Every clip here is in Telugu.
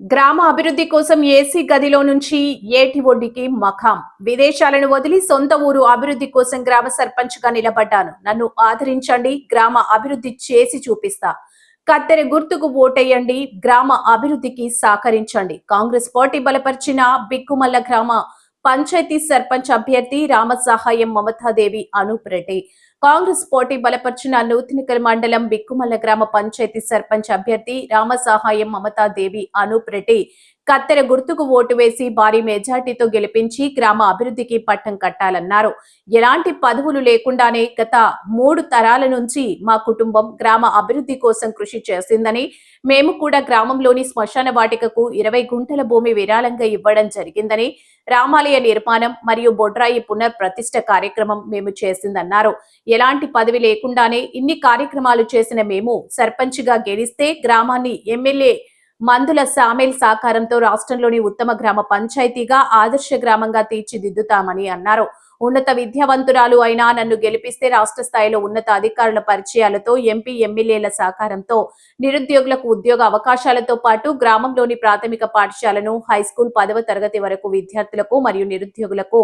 గ్రామ అభివృద్ధి కోసం ఏసీ గదిలో నుంచి ఏటి ఒడ్డికి మఖాం. విదేశాలను వదిలి సొంత ఊరు అభివృద్ధి కోసం గ్రామ సర్పంచ్గా నిలబడ్డాను. నన్ను ఆదరించండి గ్రామ అభివృద్ధి చేసి చూపిస్తా. కత్తెర గుర్తుకు ఓటేయండి గ్రామ అభివృద్ధికి సహకరించండి. కాంగ్రెస్ పార్టీ బలపరిచిన బిక్కుమల్ల గ్రామ పంచాయతీ సర్పంచ్ అభ్యర్థి రామ సహాయం మమతాదేవి అనూప్ రెడ్డి కాంగ్రెస్ పోటీ బలపరిచిన నూతనకల్ మండలం బిక్కుమల్ల గ్రామ పంచాయతీ సర్పంచ్ అభ్యర్థి రామ సహాయం మమతాదేవి అనూప్ రెడ్డి కత్తెర గుర్తుకు ఓటు వేసి భారీ మెజార్టీతో గెలిపించి గ్రామ అభివృద్ధికి పట్టం కట్టాలన్నారు. ఎలాంటి పదవులు లేకుండానే గత మూడు తరాల నుంచి మా కుటుంబం గ్రామ అభివృద్ధి కోసం కృషి చేసిందని మేము కూడా గ్రామంలోని శ్మశాన వాటికకు ఇరవై గుంటల భూమి విరాళంగా ఇవ్వడం జరిగిందని రామాలయ నిర్మాణం మరియు బొడ్రాయి పునర్ప్రతిష్ట కార్యక్రమం మేము చేసిందన్నారు. ఎలాంటి పదవి లేకుండానే ఇన్ని కార్యక్రమాలు చేసిన మేము సర్పంచ్గా గెలిస్తే గ్రామాన్ని ఎమ్మెల్యే మందుల సామేల్ సహకారంతో రాష్ట్రంలోని ఉత్తమ గ్రామ పంచాయతీగా ఆదర్శ గ్రామంగా తీర్చిదిద్దుతామని అన్నారు. ఉన్నత విద్యావంతురాలు అయినా నన్ను గెలిపిస్తే రాష్ట్ర స్థాయిలో ఉన్నత అధికారుల పరిచయాలతో ఎంపీ ఎమ్మెల్యేల సహకారంతో నిరుద్యోగులకు ఉద్యోగ అవకాశాలతో పాటు గ్రామంలోని ప్రాథమిక పాఠశాలను హై స్కూల్ పదవ తరగతి వరకు విద్యార్థులకు మరియు నిరుద్యోగులకు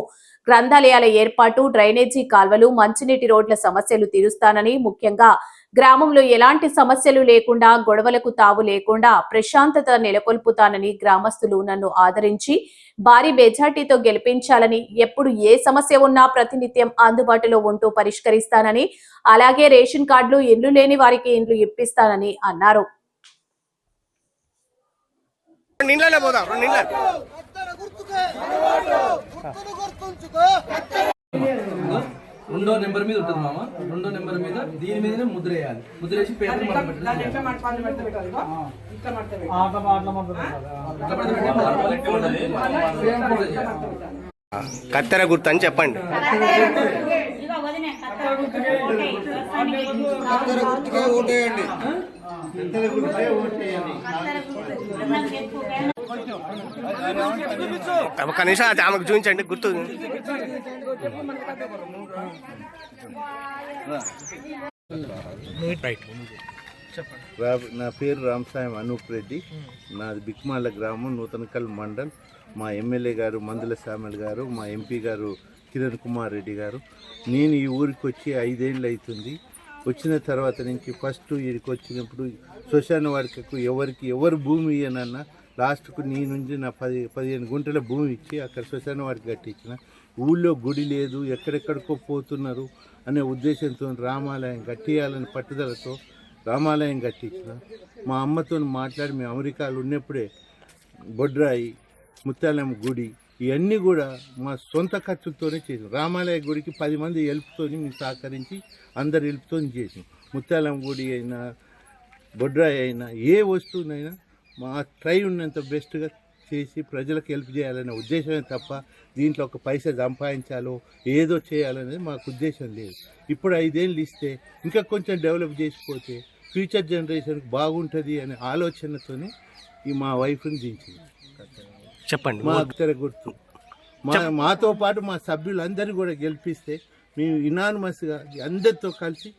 గ్రంథాలయాల ఏర్పాటు డ్రైనేజీ కాల్వలు మంచినీటి రోడ్ల సమస్యలు తీరుస్తానని ముఖ్యంగా గ్రామంలో ఎలాంటి సమస్యలు లేకుండా గొడవలకు తావు లేకుండా ప్రశాంతత నెలకొల్పుతానని గ్రామస్తులు నన్ను ఆదరించి భారీ మెజార్టీతో గెలిపించాలని ఎప్పుడు ఏ సమస్య ఉన్నా ప్రతినిత్యం అందుబాటులో ఉంటూ పరిష్కరిస్తానని అలాగే రేషన్ కార్డులు ఇండ్లు లేని వారికి ఇండ్లు ఇప్పిస్తానని అన్నారు. రెండు ఇండ్లనే పోదాం రెండు గుర్తుంచుకో రెండో నెంబర్ మీద ఉంటుంది మామ. రెండో నెంబర్ మీద దీని మీదనే ముద్ర వేయాలి. ముద్ర వేసి పేపర్. కత్తెర గుర్తు అని చెప్పండి. కత్తెర గుర్తుకే ఓటేయండి ఒక నిమిషం అది ఆమెకు చూపించండి గుర్తు. రా- నా పేరు రామసాయం అనూప్ రెడ్డి. నాది బిక్మాల గ్రామం నూతనకల్ మండల్. మా ఎమ్మెల్యే గారు మందుల సామెల్ గారు మా ఎంపీ గారు కిరణ్ కుమార్ రెడ్డి గారు. నేను ఈ ఊరికి వచ్చి ఐదేళ్ళు అవుతుంది. వచ్చిన తర్వాత నుంచి ఫస్ట్ వీడికి వచ్చినప్పుడు శ్మశాన వాడికకు ఎవరికి ఎవరు భూమి ఇయ్యనన్నా లాస్ట్కు నీ నుంచి నా పది పదిహేను గుంటల భూమి ఇచ్చి అక్కడ శ్మశాన వాడికి కట్టించిన. ఊళ్ళో గుడి లేదు ఎక్కడెక్కడికో పోతున్నారు అనే ఉద్దేశంతో రామాలయం కట్టియాలని పట్టుదలతో రామాలయం కట్టించిన. మా అమ్మతో మాట్లాడి మేము అమెరికాలో ఉన్నప్పుడే బొడ్రాయి ముత్యాలయం గుడి ఇవన్నీ కూడా మా సొంత ఖర్చులతోనే చేసాం రామాలయ గుడికి పది మంది హెల్ప్తో మేము సహకరించి అందరి హెల్ప్తో చేసాం ముత్యాలయం గుడి అయినా బొడ్రాయి అయినా ఏ వస్తువునైనా మా ట్రై ఉన్నంత బెస్ట్గా చేసి ప్రజలకు హెల్ప్ చేయాలనే ఉద్దేశమే తప్ప దీంట్లో ఒక పైసా సంపాదించాలో ఏదో చేయాలనేది మాకు ఉద్దేశం లేదు. ఇప్పుడు ఐదేళ్ళు ఇస్తే ఇంకా కొంచెం డెవలప్ చేసిపోతే ఫ్యూచర్ జనరేషన్కి బాగుంటుంది అనే ఆలోచనతోనే ఈ మా వైఫ్ని దించింది. చెప్పండి. మా అత్తర గుర్తు. మా మాతో పాటు మా సభ్యులందరినీ కూడా గెలిపిస్తే మేము ఇనానమస్గా అందరితో కలిసి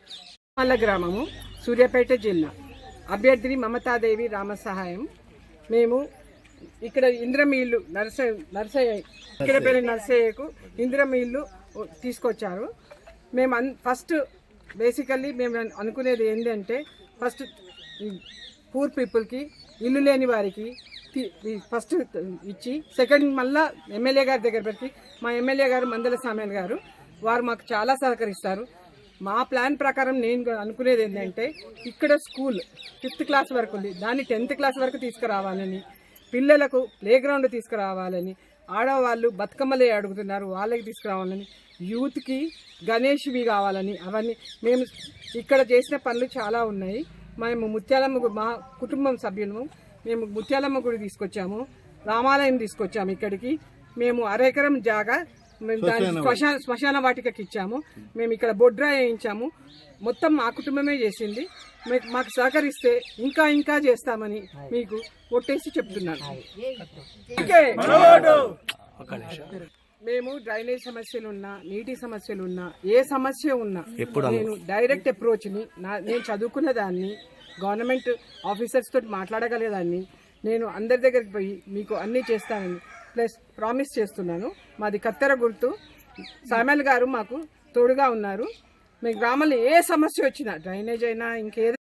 మల్ల గ్రామము సూర్యాపేట జిల్లా. అభ్యర్థిని మమతాదేవి రామసహాయం మేము ఇక్కడ ఇంద్రమీళ్ళు నర్స నర్సయ్య ఇక్కడ పేరు నర్సయ్యకు ఇంద్రమీళ్ళు తీసుకొచ్చారు. మేము అన్ ఫస్ట్ బేసికల్లీ మేము అనుకునేది ఏంటంటే ఫస్ట్ పూర్ పీపుల్కి ఇల్లు లేని వారికి ఫస్ట్ ఇచ్చి సెకండ్ మళ్ళా ఎమ్మెల్యే గారి దగ్గర పెట్టి మా ఎమ్మెల్యే గారు మందల సామ్యాన్ గారు వారు మాకు చాలా సహకరిస్తారు. మా ప్లాన్ ప్రకారం నేను అనుకునేది ఏంటంటే ఇక్కడ స్కూల్ ఫిఫ్త్ క్లాస్ వరకు ఉంది. దాన్ని టెన్త్ క్లాస్ వరకు తీసుకురావాలని పిల్లలకు ప్లే గ్రౌండ్ తీసుకురావాలని ఆడవాళ్ళు బతుకమ్మలే అడుగుతున్నారు వాళ్ళకి తీసుకురావాలని యూత్కి గణేష్వి కావాలని అవన్నీ మేము ఇక్కడ చేసిన పనులు చాలా ఉన్నాయి. మేము ముత్యాలమ్మ మా కుటుంబం సభ్యులము. మేము ముత్యాలమ్మ గుడి తీసుకొచ్చాము రామాలయం తీసుకొచ్చాము ఇక్కడికి. మేము అరెకరం జాగా మేము దాన్ని శ్మశాన శ్మశాన వాటికకి ఇచ్చాము. మేము ఇక్కడ బొడ్రా వేయించాము. మొత్తం మా కుటుంబమే చేసింది. మీకు మాకు సహకరిస్తే ఇంకా ఇంకా చేస్తామని మీకు ఒట్టేసి చెప్తున్నాను. ఓకే. మేము డ్రైనేజ్ సమస్యలు ఉన్నా నీటి సమస్యలు ఉన్నా ఏ సమస్య ఉన్నా నేను డైరెక్ట్ అప్రోచ్ని నా నేను చదువుకున్న దాన్ని గవర్నమెంట్ ఆఫీసర్స్ తోటి మాట్లాడగలేదాన్ని నేను అందరి దగ్గరికి పోయి మీకు అన్నీ చేస్తానని ప్లస్ ప్రామిస్ చేస్తున్నాను. మాది కత్తెర గుర్తు. సామెల్ గారు మాకు తోడుగా ఉన్నారు. మీ గ్రామంలో ఏ సమస్య వచ్చినా డ్రైనేజ్ అయినా ఇంకేదో